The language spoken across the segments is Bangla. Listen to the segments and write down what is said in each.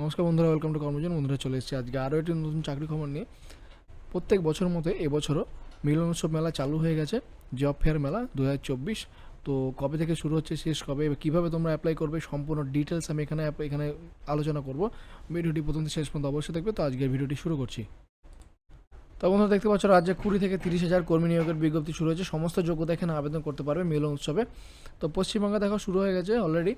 নমস্কার বন্ধুরা ওয়েলকাম টু কর্মজন বন্ধুরা, চলে এসেছি আজকে আরও একটি নতুন চাকরি খবর নিয়ে। প্রত্যেক বছর মতো এবছরও মিলন উৎসব মেলা চালু হয়ে গেছে জব ফেয়ার মেলা দু হাজার চব্বিশ। তো কবে থেকে শুরু হচ্ছে, শেষ কবে কীভাবে তোমরা অ্যাপ্লাই করবে, সম্পূর্ণ ডিটেলস আমি এখানে এখানে আলোচনা করব। ভিডিওটি প্রথম থেকে শেষ পর্যন্ত অবশ্যই দেখবে। তো আজকের ভিডিওটি শুরু করছি। তো বন্ধুরা, দেখতে পাচ্ছ রাজ্যে কুড়ি থেকে তিরিশ হাজার কর্মী নিয়োগের বিজ্ঞপ্তি শুরু হয়েছে। সমস্ত যোগ্যতা এখানে আবেদন করতে পারবে মিলন উৎসবে। তো পশ্চিমবঙ্গে দেখো শুরু হয়ে গেছে অলরেডি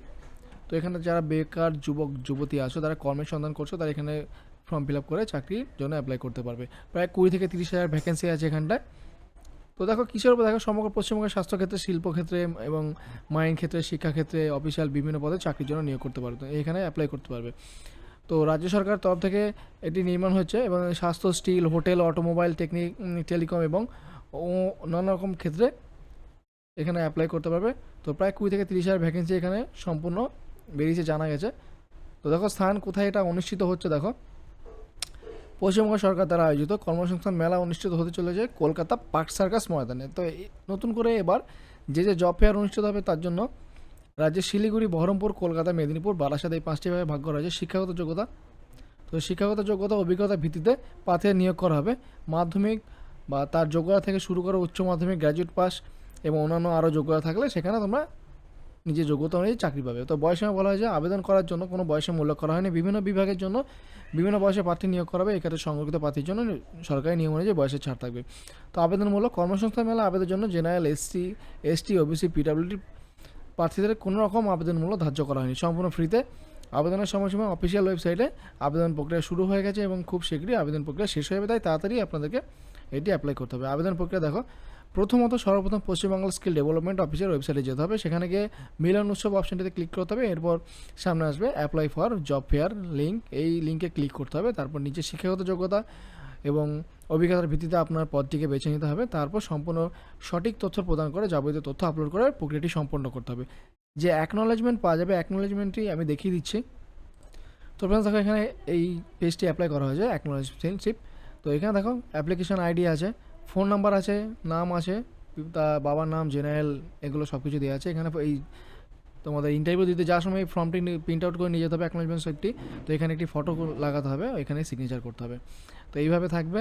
তো এখানে যারা বেকার যুবক, যুবতী আছো, তারা কর্মের সন্ধান করছ, তারা এখানে ফর্ম ফিল আপ করে চাকরির জন্য অ্যাপ্লাই করতে পারবে। প্রায় কুড়ি থেকে তিরিশ হাজার ভ্যাকেন্সি আছে এখানটায়। তো দেখো কিসের উপর? দেখো সমগ্র পশ্চিমবঙ্গের স্বাস্থ্যক্ষেত্রে, শিল্পক্ষেত্রে এবং মাইন ক্ষেত্রে, শিক্ষাক্ষেত্রে অফিসিয়াল বিভিন্ন পদে চাকরির জন্য নিয়োগ করতে পারবে এখানে অ্যাপ্লাই করতে পারবে। তো রাজ্য সরকার তরফ থেকে এটি নির্মাণ হচ্ছে এবং স্বাস্থ্য, steel, hotel, automobile technique telecom এবং নানা রকম ক্ষেত্রে এখানে অ্যাপ্লাই করতে পারবে। তো প্রায় কুড়ি থেকে তিরিশ হাজার ভ্যাকেন্সি এখানে সম্পূর্ণ বেরিয়েছে, জানা গেছে। তো দেখো, স্থান কোথায় এটা অনুষ্ঠিত হচ্ছে দেখো। পশ্চিমবঙ্গ সরকার দ্বারা আয়োজিত কর্মসংস্থান মেলা অনুষ্ঠিত হতে চলেছে কলকাতা পার্ক সার্কাস ময়দানে। তো নতুন করে এবার যে যে জব ফেয়ার অনুষ্ঠিত হবে তার জন্য রাজ্যের শিলিগুড়ি, বহরমপুর, কলকাতা, মেদিনীপুর, বারাসাত এই পাঁচটি ভাবে ভাগ করা হয়েছে শিক্ষাগত যোগ্যতা। তো শিক্ষাগত যোগ্যতা ও অভিজ্ঞতার ভিত্তিতে পাথে নিয়োগ করা হবে। মাধ্যমিক বা তার যোগ্যতা থেকে শুরু করে উচ্চ মাধ্যমিক, গ্র্যাজুয়েট পাস এবং অন্যান্য আরও যোগ্যতা থাকলে সেখানে তোমরা নিজের যোগ্যতা অনুযায়ী চাকরি পাবে। তো বয়সীমা বলা হয় যে আবেদন করার জন্য কোনো বয়সে উল্লেখ করা হয়নি। বিভিন্ন বিভাগের জন্য বিভিন্ন বয়সে প্রার্থী নিয়োগ করা হবে। এক্ষেত্রে সংরক্ষিত প্রার্থীর জন্য সরকারি নিয়ম অনুযায়ী বয়সের ছাড় থাকবে। তো আবেদনমূলক কর্মসংস্থান মেলা, আবেদনের জন্য general SC ST OBC PWD প্রার্থীদের কোনো রকম আবেদনমূলক ধার্য করা হয়নি। সম্পূর্ণ ফ্রিতে আবেদনের সময় সময়সীমা অফিসিয়াল ওয়েবসাইটে আবেদন প্রক্রিয়া শুরু হয়ে গেছে এবং খুব শীঘ্রই আবেদন প্রক্রিয়া শেষ হয়ে যাবে। তাই তাড়াতাড়ি আপনাদেরকে এটি অ্যাপ্লাই করতে হবে। আবেদন প্রক্রিয়া দেখো প্রথমত সর্বপ্রথম পশ্চিমবঙ্গ স্কিল ডেভেলপমেন্ট অফিসের ওয়েবসাইটে যেতে হবে। সেখানে গিয়ে মিলন উৎসব অপশনটিতে ক্লিক করতে হবে। এরপর সামনে আসবে apply for job fair link এই লিঙ্কে ক্লিক করতে হবে। তারপর নিচে শিক্ষাগত যোগ্যতা এবং অভিজ্ঞতার ভিত্তিতে আপনার পদটিকে বেছে নিতে হবে। তারপর সম্পূর্ণ সঠিক তথ্য প্রদান করে যাবতীয় তথ্য আপলোড করে প্রক্রিয়াটি সম্পন্ন করতে হবে। যে অ্যাকনোলেজমেন্ট পাওয়া যাবে অ্যাকনোলেজমেন্টটি আমি দেখিয়ে দিচ্ছি। তো ফ্রেন্ডস দেখো এখানে এই পেজটি অ্যাপ্লাই করা হয়েছে অ্যাকনোলেজমেন্টশিপ তো এখানে দেখো অ্যাপ্লিকেশন আইডি আছে। ফোন নাম্বার আছে, নাম আছে, তা বাবার নাম, জেনারেল এগুলো সব কিছু দেওয়া আছে। এখানে এই তোমাদের ইন্টারভিউ দিতে যাওয়ার সময় এই ফর্মটি প্রিন্ট আউট করে নিয়ে যেতে হবে অ্যাকনোলেজমেন্ট সাইটটি তো এখানে একটি ফটো লাগাতে হবে, এখানে সিগনেচার করতে হবে। তো এইভাবে থাকবে।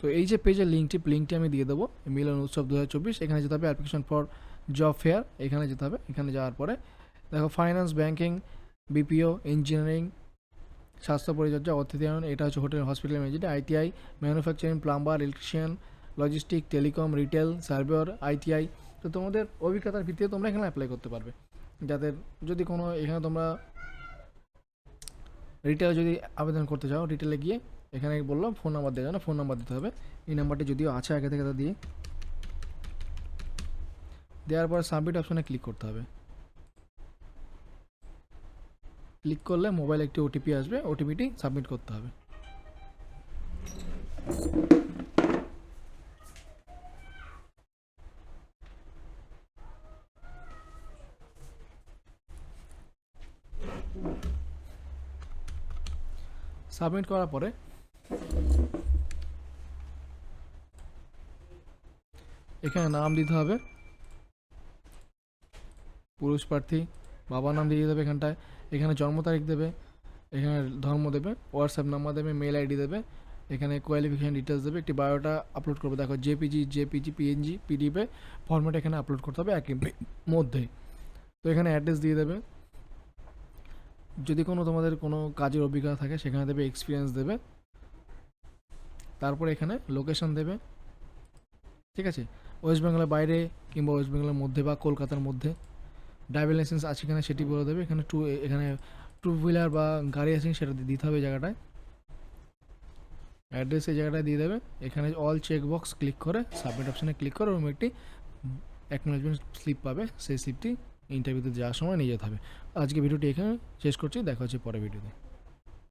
তো এই যে পেজের লিঙ্কটি লিঙ্কটি আমি দিয়ে দেবো, মিলন উৎসব দু হাজার চব্বিশ। এখানে যেতে হবে অ্যাপ্লিকেশন ফর জব ফেয়ার এখানে যেতে হবে, এখানে যাওয়ার পরে। দেখো ফাইন্যান্স ব্যাংকিং বিপিও ইঞ্জিনিয়ারিং স্বাস্থ্য পরিচর্যা অতিথিয়ায়ন এটা হচ্ছে hotel, hospital management ITI, manufacturing, plumber, electrician, logistic, telecom, retail, surveyor, ITI. তো তোমাদের অভিজ্ঞতার ভিত্তিতে তোমরা এখানে অ্যাপ্লাই করতে পারবে। যাদের যদি কোনো, এখানে তোমরা রিটেলে যদি আবেদন করতে চাও রিটেলে গিয়ে এখানে বলল ফোন নাম্বার দেওয়া না ফোন নাম্বার দিতে হবে। এই নাম্বারটি যদিও আছে আগে থেকে তা দিয়ে, দেওয়ার পর সাবমিট অপশনে ক্লিক করতে হবে। ক্লিক করলে মোবাইলে একটি ওটিপি আসবে ওটিপিটি সাবমিট করতে হবে। সাবমিট করার পরে এখানে নাম দিতে হবে। পুরুষ প্রার্থী, বাবার নাম দিয়ে দেবে এখানটায়। এখানে জন্ম তারিখ দেবে, এখানে ধর্ম দেবে হোয়াটসঅ্যাপ নাম্বার দেবে মেল আইডি দেবে, এখানে কোয়ালিফিকেশন ডিটেলস দেবে, একটি বায়োটা আপলোড করবে। দেখো জেপিজি জেপিজি পিএনজি পিডিএফে ফর্মেট এখানে আপলোড করতে হবে একই মধ্যেই। তো এখানে অ্যাড্রেস দিয়ে দেবে। যদি কোনো তোমাদের কোনো কাজের অভিজ্ঞতা থাকে, সেখানে দেবে এক্সপিরিয়েন্স দেবে। তারপর এখানে লোকেশন দেবে। ঠিক আছে? ওয়েস্ট বেঙ্গলের বাইরে কিংবা ওয়েস্ট বেঙ্গলের মধ্যে বা কলকাতার মধ্যে ড্রাইভিং লাইসেন্স আছে কিনা সেটি বলে দেবে। এখানে টু এখানে টু হুইলার বা গাড়ি আছে সেটা দিতে হবে জায়গাটায়। অ্যাড্রেস এই জায়গাটায় দিয়ে দেবে। এখানে অল চেক বক্স ক্লিক করে সাবমিট অপশানে ক্লিক করে ওরকম একটি অ্যাকনোলেজমেন্ট স্লিপ পাবে। সেই স্লিপটি ইন্টারভিউতে যাওয়ার সময় নিয়ে যেতে হবে। আজকে ভিডিওটি এখানে শেষ করছি। দেখা হচ্ছে পরে ভিডিওতে।